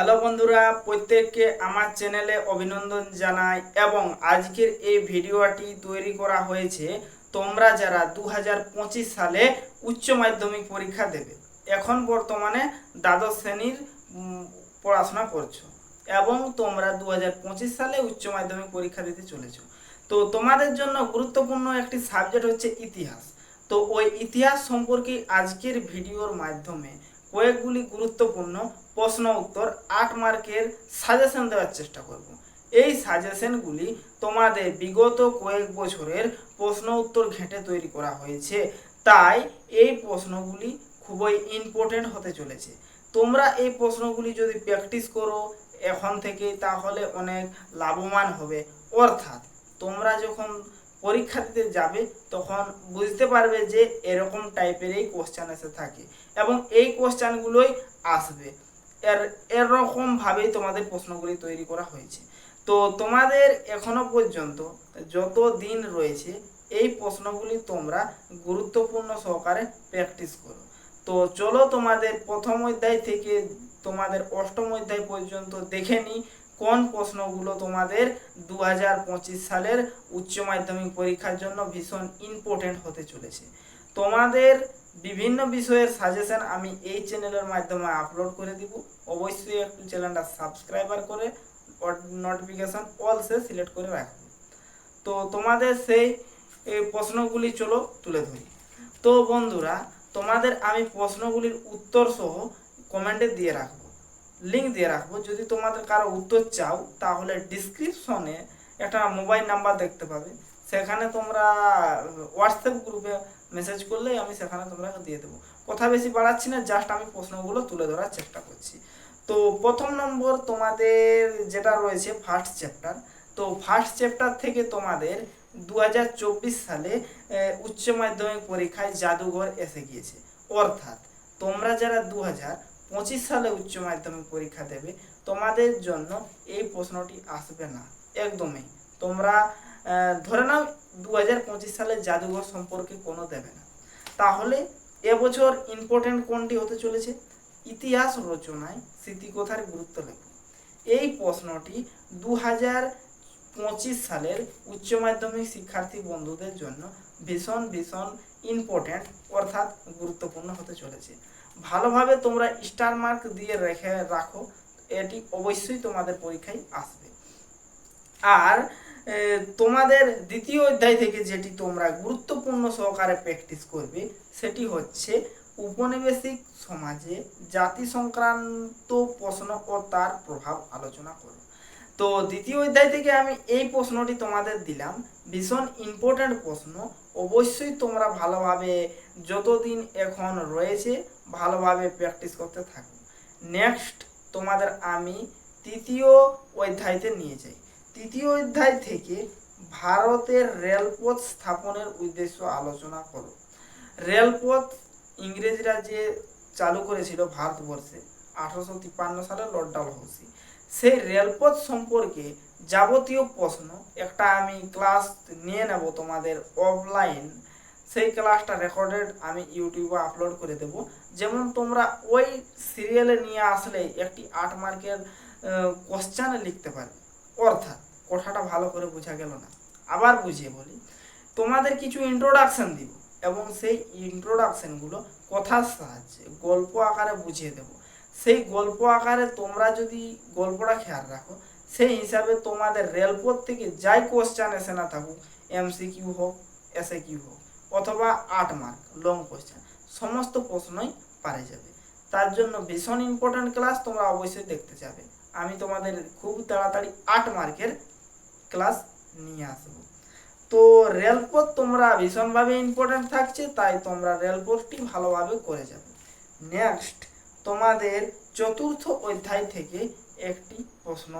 Hello বন্ধুরা, প্রত্যেককে আমার চ্যানেলে অভিনন্দন জানাই এবং আজকের এই ভিডিওটি তৈরি করা হয়েছে তোমরা যারা দু হাজার পঁচিশ সালে উচ্চ মাধ্যমিক পরীক্ষা দেবে, এখন বর্তমানে দ্বাদশ শ্রেণির পড়াশোনা করছ এবং তোমরা দু হাজার পঁচিশ সালে উচ্চ মাধ্যমিক পরীক্ষা দিতে চলেছো। তো তোমাদের জন্য গুরুত্বপূর্ণ একটি সাবজেক্ট হচ্ছে ইতিহাস। তো ওই ইতিহাস সম্পর্কে আজকের ভিডিওর মাধ্যমে কয়েকগুলি গুরুত্বপূর্ণ প্রশ্ন উত্তর আট মার্কের সাজেশন দেওয়ার চেষ্টা করব। এই সাজেশনগুলি তোমাদের বিগত কয়েক বছরের প্রশ্ন উত্তর ঘেঁটে তৈরি করা হয়েছে। তাই এই প্রশ্নগুলি খুবই ইম্পর্টেন্ট হতে চলেছে। তোমরা এই প্রশ্নগুলি যদি প্র্যাকটিস করো এখন থেকে তাহলে অনেক লাভবান হবে। অর্থাৎ তোমরা যখন পরীক্ষা দিতে যাবে, তখন বুঝতে পারবে যে এরকম টাইপের এই কোশ্চেন এসে থাকে এবং এই কোশ্চেনগুলোই আসবে। এর, এরকম ভাবেই তোমাদের প্রশ্নগুলি তৈরি করা হয়েছে। তো তোমাদের এখনও পর্যন্ত যত দিন রয়েছে, এই প্রশ্নগুলি তোমরা গুরুত্বপূর্ণ সহকারে প্র্যাকটিস করো। তো চলো তোমাদের প্রথম অধ্যায় থেকে তোমাদের অষ্টম অধ্যায় পর্যন্ত দেখে নিই কোন প্রশ্নগুলো তোমাদের দু হাজার পঁচিশ সালের উচ্চ মাধ্যমিক পরীক্ষার জন্য ভীষণ ইম্পর্টেন্ট হতে চলেছে। তোমাদের বিভিন্ন বিষয়ের সাজেশন আমি এই চ্যানেলের মাধ্যমে আপলোড করে দিব। অবশ্যই একটু চ্যানেলটা সাবস্ক্রাইবার করে নোটিফিকেশন অল সে সিলেক্ট করে রাখবে তো তোমাদের সেই প্রশ্নগুলি চলো তুলে ধরি। তো বন্ধুরা, তোমাদের আমি প্রশ্নগুলির উত্তর সহ কমেন্টে দিয়ে রাখব। লিঙ্ক দিয়ে রাখব। যদি তোমাদের কারও উত্তর চাও, তাহলে ডিসক্রিপশনে একটা মোবাইল নাম্বার দেখতে পাবে। সেখানে তোমরা হোয়াটসঅ্যাপ গ্রুপে মেসেজ করলেই আমি সেখানে তোমরা দিয়ে দেবো। কথা বেশি বাড়াচ্ছি না জাস্ট আমি প্রশ্নগুলো তুলে ধরার চেষ্টা করছি। তো প্রথম নম্বর তোমাদের যেটা রয়েছে ফার্স্ট চ্যাপ্টার তো ফার্স্ট চ্যাপ্টার থেকে তোমাদের দু হাজার চব্বিশ সালে উচ্চ মাধ্যমিক পরীক্ষায় জাদুঘর এসে গিয়েছে। অর্থাৎ তোমরা যারা দু পঁচিশ সালে উচ্চ মাধ্যমিক পরীক্ষা দেবে, তোমাদের জন্য এই প্রশ্নটি আসবে না। একদমই। তোমরা ধরে নাও দু হাজার পঁচিশ সালে জাদুঘর সম্পর্কে কোনো দেবে না। তাহলে এবছর ইম্পর্টেন্ট কোনটি হতে চলেছে? ইতিহাস রচনায় স্মৃতিকথার গুরুত্ব লেখ। এই প্রশ্নটি দু পঁচিশ সালের উচ্চ মাধ্যমিক শিক্ষার্থী বন্ধুদের জন্য ভীষণ ভীষণ ইম্পর্ট্যান্ট অর্থাৎ গুরুত্বপূর্ণ হতে চলেছে। ভালোভাবে তোমরা স্টার মার্ক দিয়ে রেখে রাখো। এটি অবশ্যই তোমাদের পরীক্ষায় আসবে। আর তোমাদের দ্বিতীয় অধ্যায় থেকে যেটি তোমরা গুরুত্বপূর্ণ সহকারে প্র্যাকটিস করবে, সেটি হচ্ছে উপনিবেশিক সমাজে জাতি সংক্রান্ত প্রশ্ন ও তার প্রভাব আলোচনা করো। তো দ্বিতীয় অধ্যায় থেকে আমি এই প্রশ্নটি তোমাদের দিলাম। ভীষণ ইম্পর্ট্যান্ট প্রশ্ন। অবশ্যই তোমরা ভালোভাবে যতদিন এখন রয়েছে, ভালোভাবে প্র্যাকটিস করতে থাকো। নেক্সট তোমাদের আমি তৃতীয় অধ্যায়তে নিয়ে যাই। তৃতীয় অধ্যায় থেকে ভারতের রেলপথ স্থাপনের উদ্দেশ্য আলোচনা করো। রেলপথ ইংরেজরা যে চালু করেছিল ভারতবর্ষে আঠারোশো তিপ্পান্ন সালে লর্ড ডালহৌসি, সেই রেলপথ সম্পর্কে যাবতীয় প্রশ্ন একটা আমি ক্লাস নিয়ে নেব তোমাদের অফলাইন। সেই ক্লাসটা রেকর্ডেড আমি ইউটিউবে আপলোড করে দেব। যেমন তোমরা ওই সিরিয়ালে নিয়ে আসলে একটি আট মার্কের কোশ্চান লিখতে পারবে। অর্থাৎ কথাটা ভালো করে বোঝা গেল না। আবার বুঝিয়ে বলি, তোমাদের কিছু ইন্ট্রোডাকশন দিব এবং সেই ইন্ট্রোডাকশনগুলো কথার সাহায্যে, গল্প আকারে বুঝিয়ে দেব। সেই গল্প আকারে তোমরা যদি গল্পটা খেয়াল রাখো, সেই হিসাবে তোমাদের রেলপথ থেকে যাই কোশ্চান এসে না থাকুক এমসিকিউ হোক এসএ কিউ হোক, অথবা আট মার্ক লং কোশ্চেন সমস্ত প্রশ্নই পারে যাবে। তার জন্য ভীষণ ইম্পর্ট্যান্ট ক্লাস তোমরা অবশ্যই দেখতে যাবে। আমি তোমাদের খুব তাড়াতাড়ি আট মার্কের ক্লাস নিয়ে আসব। তো রেলপথ তোমরা ভীষণভাবে ইম্পর্ট্যান্ট থাকছে, তাই তোমরা রেলপথটি ভালোভাবে করে যাবে। নেক্সট তোমাদের চতুর্থ অধ্যায় থেকে একটি প্রশ্ন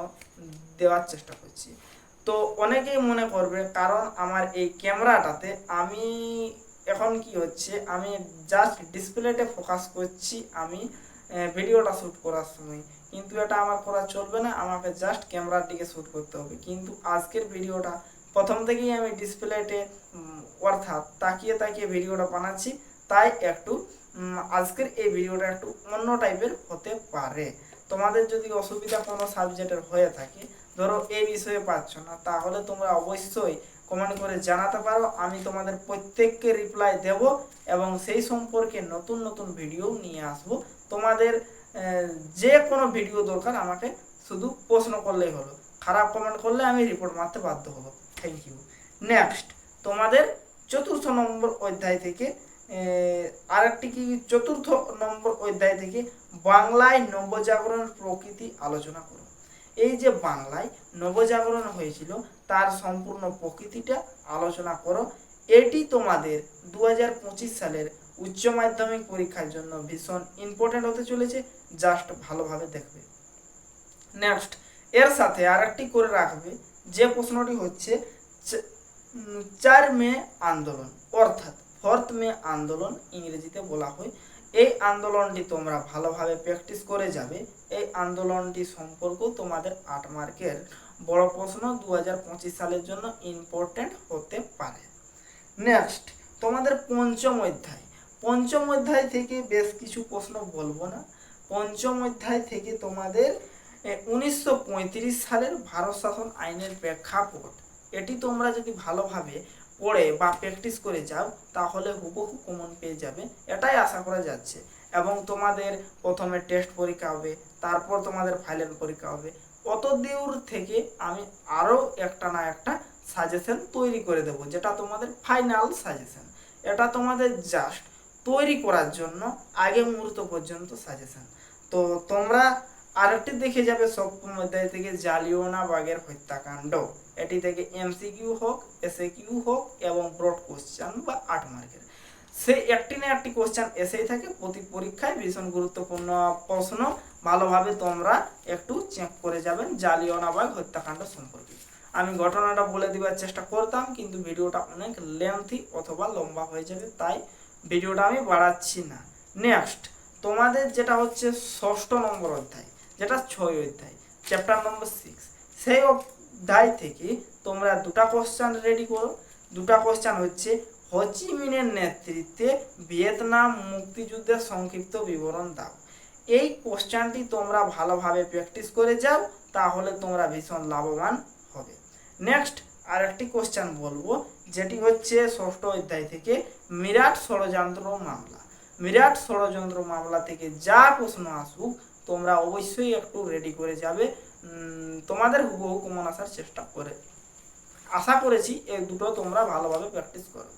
দেওয়ার চেষ্টা করছি। তো অনেকেই মনে করবে, কারণ আমার এই ক্যামেরাটাতে আমি এখন কি হচ্ছে, আমি জাস্ট ডিসপ্লেতে ফোকাস করছি আমি ভিডিওটা শ্যুট করার সময়। কিন্তু এটা আমার করা চলবে না, আমাকে জাস্ট ক্যামেরার দিকে শ্যুট করতে হবে। কিন্তু আজকের ভিডিওটা প্রথম থেকেই আমি ডিসপ্লেতে অর্থাৎ তাকিয়ে তাকিয়ে ভিডিওটা বানাচ্ছি। তাই একটু আজকের এই ভিডিওটা একটু অন্য টাইপের হতে পারে। তোমাদের যদি অসুবিধা কোনো সাবজেক্টের হয়ে থাকে, ধরো এই বিষয়ে পাচ্ছ না, তাহলে তোমরা অবশ্যই কমেন্ট করে জানাতে পারো। আমি তোমাদের প্রত্যেককে রিপ্লাই দেব এবং সেই সম্পর্কে নতুন নতুন ভিডিও নিয়ে আসব। তোমাদের যে কোনো ভিডিও দরকার আমাকে শুধু প্রশ্ন করলেই হলো। খারাপ কমেন্ট করলে আমি রিপোর্ট মারতে বাধ্য হব। থ্যাংক ইউ নেক্সট তোমাদের চতুর্থ নম্বর অধ্যায় থেকে আরেকটি কি চতুর্থ নম্বর অধ্যায় থেকে বাংলায় নবজাগরণ প্রকৃতি আলোচনা করো। এই যে বাংলায় নবজাগরণ হয়েছিল, তার সম্পূর্ণ প্রকৃতিটা আলোচনা করো। এটি তোমাদের দু হাজার পঁচিশ সালের উচ্চ মাধ্যমিক পরীক্ষার জন্য ভীষণ ইম্পর্টেন্ট হতে চলেছে। জাস্ট ভালোভাবে দেখবে। নেক্সট এর সাথে আরেকটি করে রাখবে, যে প্রশ্নটি হচ্ছে চার মে আন্দোলন, অর্থাৎ ফোর্থ মে আন্দোলন ইংরেজিতে বলা হয়। এই আন্দোলনটি তোমরা ভালোভাবে প্র্যাকটিস করে যাবে। এই আন্দোলনটি সম্পর্ক তোমাদের আট মার্কের বড় প্রশ্ন দু হাজার পঁচিশ সালের জন্য ইম্পর্টেন্ট হতে পারে। নেক্সট তোমাদের পঞ্চম অধ্যায়। পঞ্চম অধ্যায় থেকে বেশ কিছু প্রশ্ন বলব না। পঞ্চম অধ্যায় থেকে তোমাদের উনিশশো পঁয়ত্রিশ সালের ভারত শাসন আইনের প্রেক্ষাপট। এটি তোমরা যদি ভালোভাবে পড়ে বা প্র্যাকটিস করে যাও, তাহলে হুবহু কমন পেয়ে যাবে। এটাই আশা করা যাচ্ছে। এবং তোমাদের প্রথমে টেস্ট পরীক্ষা হবে, তারপর তোমাদের ফাইনাল পরীক্ষা হবে। অত দূর থেকে আমি আরও একটা না একটা সাজেশন তৈরি করে দেবো, যেটা তোমাদের ফাইনাল সাজেশন এটা তোমাদের জাস্ট তৈরি করার জন্য আগে মুহূর্ত পর্যন্ত সাজেশন তো তোমরা আরেকটি দেখে যাবে সপ্তম অধ্যায় থেকে জালিওনা বাগের হত্যাকাণ্ড। এটি থেকে এমসিকিউ হোক এসএ কিউ হোক এবং ব্রড কোশ্চেন বা আট মার্কের। সে একটি না একটি কোশ্চেন এসেই থাকে, প্রতি পরীক্ষায় ভীষণ গুরুত্বপূর্ণ প্রশ্ন। ভালোভাবে তোমরা একটু চেক করে যাবেন জালিওনাবাগ হত্যাকাণ্ড সম্পর্কে। আমি ঘটনাটা বলে দেওয়ার চেষ্টা করতাম, কিন্তু ভিডিওটা অনেক লেন্থি অথবা লম্বা হয়ে যাবে, তাই ভিডিওটা আমি বাড়াচ্ছি না। নেক্সট তোমাদের যেটা হচ্ছে ষষ্ঠ নম্বর অধ্যায়, যেটা ছয় অধ্যায় চ্যাপ্টার নম্বর সিক্স সেই অধ্যায় থেকে তোমরা দুটা কোশ্চেন রেডি করো। দুটা কোশ্চেন হচ্ছে হচিমিনের নেতৃত্বে ভিয়েতনাম মুক্তিযুদ্ধের সংক্ষিপ্ত বিবরণ দাও। এই কোশ্চেনটি তোমরা ভালোভাবে প্র্যাকটিস করে যাও, তাহলে তোমরা ভীষণ লাভবান হবে। নেক্সট আরেকটি কোশ্চেন বলব, যেটি হচ্ছে ষষ্ঠ অধ্যায় থেকে মিরাট ষড়যন্ত্র মামলা। মিরাট ষড়যন্ত্র মামলা থেকে যা প্রশ্ন আসুক, তোমরা অবশ্যই একটু রেডি করে যাবে তোমাদের হুবহু কমন আসার চেষ্টা করে। আশা করেছি এই দুটো তোমরা ভালোভাবে প্র্যাকটিস করো।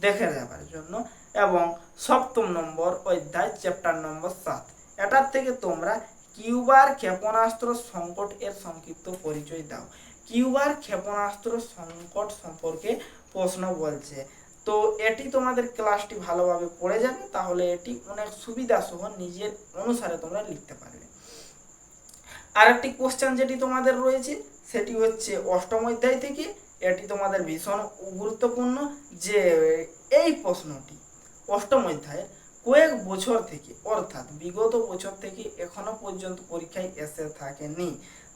দেখে যাবার জন্য। এবং সপ্তম নম্বর অধ্যায় চ্যাপ্টার নম্বর সাত। এটার থেকে তোমরা কিউবার ক্ষেপণাস্ত্র সংকট এর সংক্ষিপ্ত পরিচয় দাও। কিউবার ক্ষেপণাস্ত্র সংকট সম্পর্কে প্রশ্ন বলছে। তো এটি তোমাদের ক্লাসটি ভালোভাবে পড়ে যাবে তাহলে এটি অনেক সুবিধা সহ নিজের অনুসারে তোমরা লিখতে পারবে। আরেকটি কোশ্চেন যেটি তোমাদের রয়েছে, সেটি হচ্ছে অষ্টম অধ্যায় থেকে, এটি তোমাদের ভীষণ গুরুত্বপূর্ণ যে এই প্রশ্নটি, অষ্টম অধ্যায়ে কয়েক বছর থেকে, অর্থাৎ বিগত বছর থেকে এখনও পর্যন্ত পরীক্ষায় এসে থাকেনি,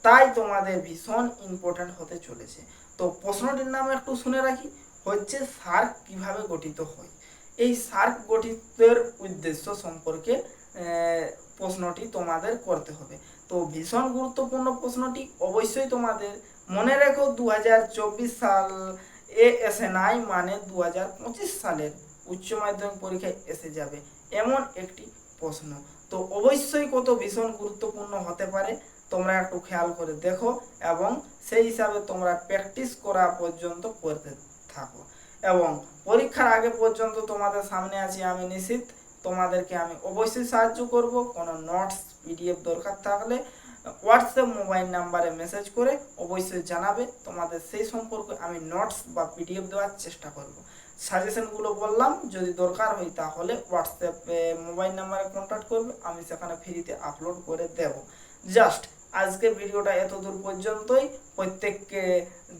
তাই তোমাদের ভীষণ ইম্পর্ট্যান্ট হতে চলেছে। তো প্রশ্নটির নাম একটু শুনে রাখি হচ্ছে সার্ক কীভাবে গঠিত হয়? এই সার্ক গঠিতের উদ্দেশ্য সম্পর্কে প্রশ্নটি তোমাদের করতে হবে। তো ভীষণ গুরুত্বপূর্ণ প্রশ্নটি অবশ্যই তোমাদের মনে রেখো দু হাজার চব্বিশ সাল এ এসে নাই মানে দু হাজার পঁচিশ সালের উচ্চ মাধ্যমিক পরীক্ষায় এসে যাবে এমন একটি প্রশ্ন। তো অবশ্যই কত ভীষণ গুরুত্বপূর্ণ হতে পারে, তোমরা একটু খেয়াল করে দেখো এবং সেই হিসাবে তোমরা প্র্যাকটিস করা পর্যন্ত করতে থাকো। এবং পরীক্ষার আগে পর্যন্ত তোমাদের সামনে আছি আমি নিশ্চিত তোমাদেরকে আমি অবশ্যই সাহায্য করব। কোনো নোটস পিডিএফ দরকার থাকলে হোয়াটসঅ্যাপ মোবাইল নাম্বারে মেসেজ করে অবশ্যই জানাবে। তোমাদের সেই সম্পর্কে আমি নোটস বা পিডিএফ দেওয়ার চেষ্টা করব। সাজেশনগুলো বললাম, যদি দরকার হয় তাহলে হোয়াটসঅ্যাপে মোবাইল নাম্বারে কন্ট্যাক্ট করবে। আমি সেখানে ফ্রিতে আপলোড করে দেব। জাস্ট আজকের ভিডিওটা এত দূর পর্যন্তই। প্রত্যেককে,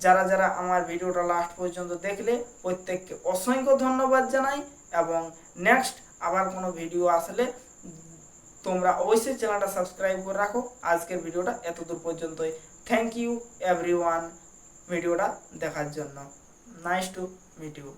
যারা যারা আমার ভিডিওটা লাস্ট পর্যন্ত দেখলে, প্রত্যেককে অসংখ্য ধন্যবাদ জানাই এবং নেক্সট আবার কোনো ভিডিও আসলে তোমরা অবশ্যই চ্যানেলটা সাবস্ক্রাইব করে রাখো। আজকের ভিডিওটা এত দূর পর্যন্তই। থ্যাংক ইউ এভরিওয়ান ভিডিওটা দেখার জন্য। Nice to meet you